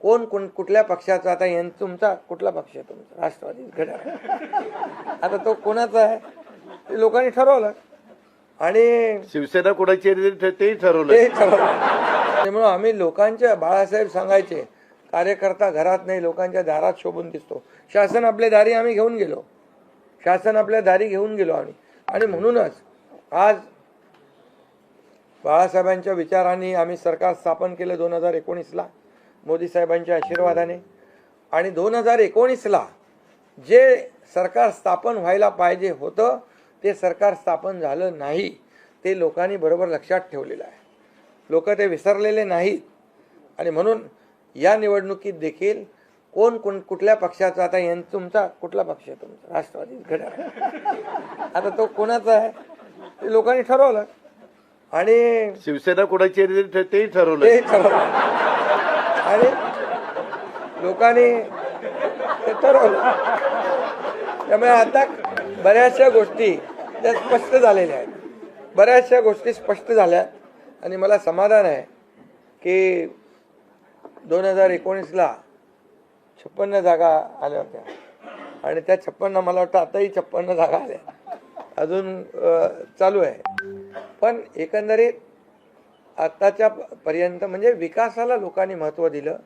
कोण कोण कुठल्या पक्षाचा आता यां तुमचा कुठला पक्ष आहे तुमचा? राष्ट्रवादी घड्याळ आता तो कोणाचा आहे? ते लोकांनी ठरवलं. आणि शिवसेना कोणाची तेही ठरवलं. ते ठरवलं. त्यामुळं आम्ही लोकांच्या बाळासाहेब सांगायचे कार्यकर्ता घरात नाही लोकांच्या दारात शोभून दिसतो. शासन आपल्या दारी आम्ही घेऊन गेलो. शासन आपल्या दारी घेऊन गेलो आम्ही. आणि म्हणूनच आज बाळासाहेबांच्या विचारांनी आम्ही सरकार स्थापन केलं दोन हजार एकोणीसला. मोदी साहेबांच्या आशीर्वादाने. आणि दोन हजार एकोणीसला जे सरकार स्थापन व्हायला पाहिजे होतं ते सरकार स्थापन झालं नाही ते लोकांनी बरोबर लक्षात ठेवलेलं आहे. लोक ते विसरलेले नाहीत. आणि म्हणून या निवडणुकीत देखील कोण कोण कुठल्या पक्षाचा आता यां तुमचा कुठला पक्ष आहे तुमचा? राष्ट्रवादी घड्याळ आता तो कोणाचा आहे? ते लोकांनी ठरवलं. आणि शिवसेना कोणाची तेही ठरवलं. ते ठरवलं. आणि लोकांनी ते ठरवलं. त्यामुळे आता बऱ्याचशा गोष्टी त्या स्पष्ट झालेल्या आहेत. बऱ्याचशा गोष्टी स्पष्ट झाल्या आणि मला समाधान आहे की दोन हजार एकोणीसला छप्पन्न जागा आल्या होत्या. आणि त्या छप्पन्न मला वाटतं आताही छप्पन्न जागा आल्या. अजून चालू आहे. पण एकंदरीत आत्ताच्या पर्यंत म्हणजे विकासाला लोकांनी महत्त्व दिलं.